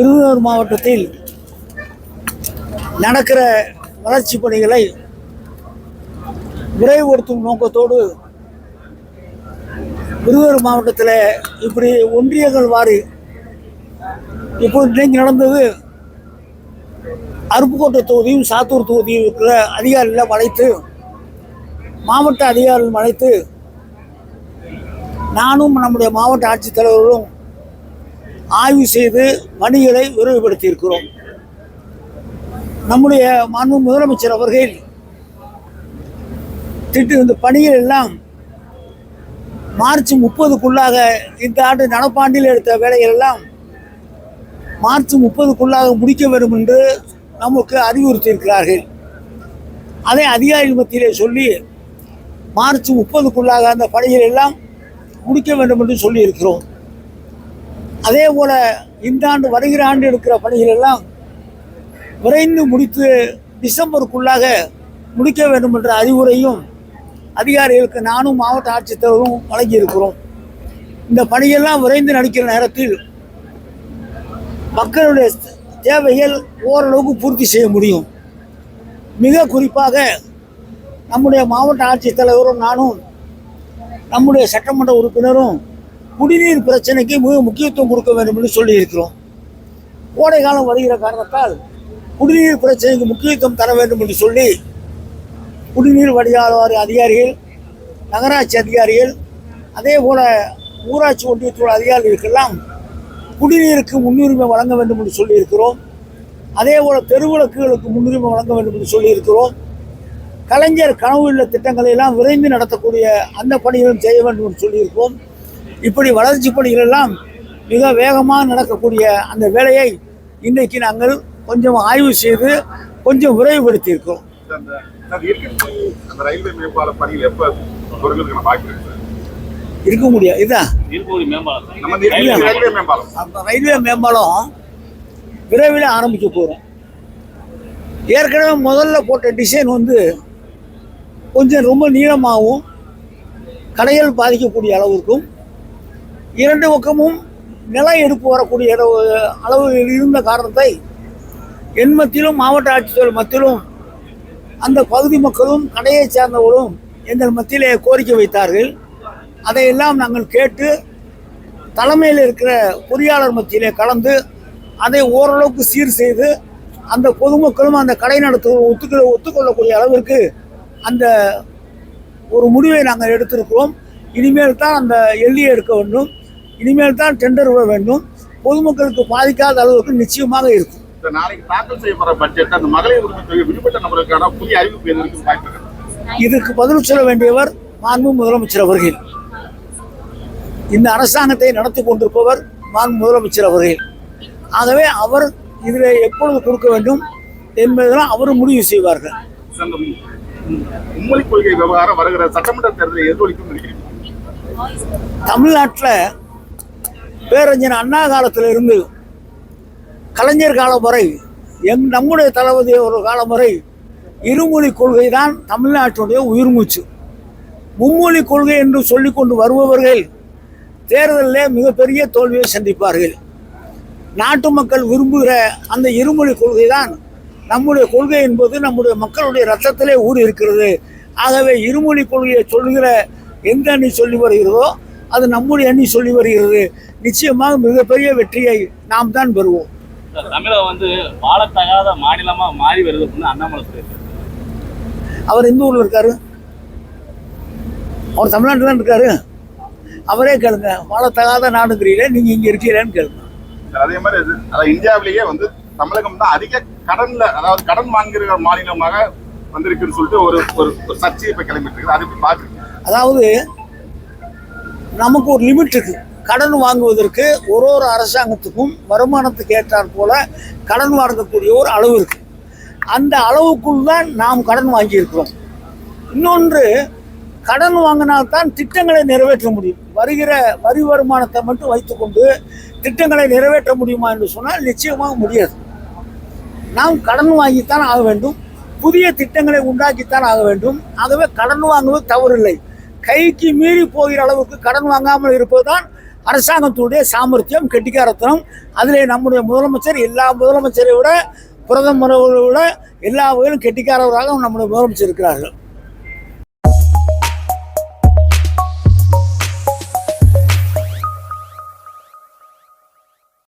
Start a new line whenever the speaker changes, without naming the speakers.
விருதுநகர் மாவட்டத்தில் நடக்கிற வளர்ச்சி பணிகளை விரைவுபடுத்தும் நோக்கத்தோடு விருதுநகர் மாவட்டத்தில் இப்படி ஒன்றியங்கள் வாரி இப்போ இன்னைக்கு நடந்தது. அருப்புக்கோட்டை தொகுதியும் சாத்தூர் தொகுதியும் இருக்கிற அதிகாரிகளை அழைத்து மாவட்ட அதிகாரிகள் அழைத்து நானும் நம்முடைய மாவட்ட ஆட்சித்தலைவர்களும் ஆய்வு செய்து பணிகளை விரைவுபடுத்தியிருக்கிறோம். நம்முடைய மாண்பு முதலமைச்சர் அவர்கள் திட்டு இந்த பணிகள் எல்லாம் மார்ச் முப்பதுக்குள்ளாக இந்த ஆண்டு நடப்பாண்டில் எடுத்த வேலைகள் எல்லாம் மார்ச் முப்பதுக்குள்ளாக முடிக்க வேண்டும் என்று நமக்கு அறிவுறுத்தியிருக்கிறார்கள். அதை அதிகாரிகள் மத்தியிலே சொல்லி மார்ச் முப்பதுக்குள்ளாக அந்த பணிகள் எல்லாம் முடிக்க வேண்டும் என்று சொல்லியிருக்கிறோம். அதே போல் இந்த ஆண்டு வருகிற ஆண்டு எடுக்கிற பணிகள் எல்லாம் விரைந்து முடித்து டிசம்பருக்குள்ளாக முடிக்க வேண்டும் என்ற அறிவுரையும் அதிகாரிகளுக்கு நானும் மாவட்ட ஆட்சித்தலைவரும் வழங்கியிருக்கிறோம். இந்த பணியெல்லாம் விரைந்து நடக்கிற நேரத்தில் மக்களுடைய தேவைகள் ஓரளவுக்கு பூர்த்தி செய்ய முடியும். மிக குறிப்பாக நம்முடைய மாவட்ட ஆட்சித்தலைவரும் நானும் நம்முடைய சட்டமன்ற உறுப்பினரும் குடிநீர் பிரச்சனைக்கு மிக முக்கியத்துவம் கொடுக்க வேண்டும் என்று சொல்லியிருக்கிறோம். கோடை காலம் வருகிற காரணத்தால் குடிநீர் பிரச்சனைக்கு முக்கியத்துவம் தர வேண்டும் என்று சொல்லி குடிநீர் வடிகால் அதிகாரிகள் நகராட்சி அதிகாரிகள் அதே போல ஊராட்சி ஒன்றியத்துள்ள அதிகாரிகளுக்கெல்லாம் குடிநீருக்கு முன்னுரிமை வழங்க வேண்டும் என்று சொல்லியிருக்கிறோம். அதே போல தெருவிளக்குகளுக்கு முன்னுரிமை வழங்க வேண்டும் என்று சொல்லியிருக்கிறோம். கலைஞர் கனவு இல்ல திட்டங்களை எல்லாம் விரைந்து நடத்தக்கூடிய அந்த பணிகளும் செய்ய வேண்டும் என்று சொல்லியிருக்கோம் இப்படி வளர்ச்சி பணிகள் எல்லாம் மிக வேகமாக நடக்கக்கூடிய அந்த வேலையை இன்றைக்கு நாங்கள் கொஞ்சம் ஆய்வு செய்து கொஞ்சம் விரைவுபடுத்தியிருக்கிறோம்.
இருக்கு
முடியாது அந்த ரயில்வே மேம்பாலம் விரைவில் ஆரம்பிக்க போகிறோம் ஏற்கனவே முதல்ல போட்ட டிசைன் வந்து கொஞ்சம் ரொம்ப நீளமாகவும் கடைகள் பாதிக்கக்கூடிய அளவுக்கும் இரண்டு பக்கமும் நிலம் எடுப்பு வரக்கூடிய அளவு இருந்த காரணத்தை என் மத்தியிலும் மாவட்ட ஆட்சித்தலைவர் மத்தியிலும் அந்த பகுதி மக்களும் கடையை சார்ந்தவர்களும் எங்கள் மத்தியிலே கோரிக்கை வைத்தார்கள். அதையெல்லாம் நாங்கள் கேட்டு தலைமையில் இருக்கிற பொறியாளர் மத்தியிலே கலந்து அதை ஓரளவுக்கு சீர் செய்து அந்த பொதுமக்களும் அந்த கடை நடத்துவோர் ஒத்துக்க ஒத்துக்கொள்ளக்கூடிய அளவிற்கு அந்த ஒரு முடிவை நாங்கள் எடுத்திருக்கிறோம். இனிமேல் தான் அந்த எல்லியை எடுக்க வேண்டும். இனிமேல் தான் டெண்டர் விட வேண்டும். பொதுமக்களுக்கு பாதிக்காத அளவுக்கு நிச்சயமாக இருக்கும்.
நாளைக்கு தாக்கல் செய்யப்படுற பட்ஜெட் அந்த மகளிர் உரிமை தொகை விடுபட்ட நபர்களுக்கான புதிய அறிவிப்பு எது வரைக்கும் வாய்ப்பு
இதுக்கு பதில் சொல்ல வேண்டியவர் மாண்பு முதலமைச்சர் அவர்கள். இந்த அரசாங்கத்தை நடத்தி கொண்டிருப்பவர் மாண்பு முதலமைச்சர் அவர்கள். ஆகவே அவர் இதில் எப்பொழுது கொடுக்க வேண்டும் என்பதெல்லாம் அவர் முடிவு செய்வார்கள்.
கொள்கை விவகாரம் வருகிற சட்டமன்ற தேர்தலை எதிரொலிக்கும்
தமிழ்நாட்டில் பேரஞ்சன் அண்ணா காலத்தில் இருந்து கலைஞர் காலம் வரை எங் நம்முடைய தளபதி ஒரு காலம் வரை இருமொழி கொள்கை தான் தமிழ்நாட்டுடைய உயிர்மூச்சு. மும்மொழி கொள்கை என்று சொல்லிக்கொண்டு வருபவர்கள் தேர்தலில் மிகப்பெரிய தோல்வியை சந்திப்பார்கள். நாட்டு மக்கள் விரும்புகிற அந்த இருமொழி கொள்கை தான் நம்முடைய கொள்கை என்பது நம்முடைய மக்களுடைய ரத்தத்திலே ஊறி இருக்கிறது ஆகவே இருமொழி கொள்கையை சொல்லுகிற எந்த அணி சொல்லி வருகிறதோ அது நம்முடைய அணி சொல்லி வருகிறது. நிச்சயமாக மிகப்பெரிய வெற்றியை நாம் தான் பெறுவோம்.
தமிழகம் வந்து வாழத்தகாத மாநிலமா மாறி வருது அப்படின்னு அண்ணாமலை
அவர் எந்த ஊரில் இருக்காரு? அவர் தமிழ்நாட்டில் தான் இருக்காரு. அவரே கேளுங்க வாழத்தகாத நாடுங்கிறீங்களே நீங்கள் இங்கே இருக்கிறேன்னு கேளுங்க.
அதே மாதிரி இந்தியாவிலேயே வந்து தமிழகம் தான் அதிக கடன்ல அதாவது கடன் வாங்குகிற மாநிலமாக வந்திருக்குன்னு சொல்லிட்டு ஒரு ஒரு ஒரு சர்ச்சை இப்ப கிளம்பிட்டு இருக்குது. அதை பாக்குறீங்க
அதாவது நமக்கு ஒரு லிமிட் இருக்குது கடன் வாங்குவதற்கு ஒரு ஒரு அரசாங்கத்துக்கும் வருமானத்துக்கு ஏற்றாற் போல கடன் வாங்கக்கூடிய ஒரு அளவு இருக்குது அந்த அளவுக்குள் தான் நாம் கடன் வாங்கியிருக்கிறோம். இன்னொன்று கடன் வாங்கினால்தான் திட்டங்களை நிறைவேற்ற முடியும். வருகிற வரி வருமானத்தை மட்டும் வைத்துக்கொண்டு திட்டங்களை நிறைவேற்ற முடியுமா என்று சொன்னால் நிச்சயமாக முடியாது. நாம் கடன் வாங்கித்தான் ஆக வேண்டும். புதிய திட்டங்களை உண்டாக்கித்தான் ஆக வேண்டும். ஆகவே கடன் வாங்குவது தவறில்லை. கைக்கு மீறி போகிற அளவுக்கு கடன் வாங்காமல் இருப்பதுதான் அரசாங்கத்துடைய சாமர்த்தியம் கெட்டிக்காரத்தனம். அதிலே நம்முடைய முதலமைச்சர் எல்லா முதலமைச்சரை விட பிரதமரை விட எல்லா வகையிலும் கெட்டிக்காரவராக நம்முடைய முதலமைச்சர் இருக்கிறார்கள்.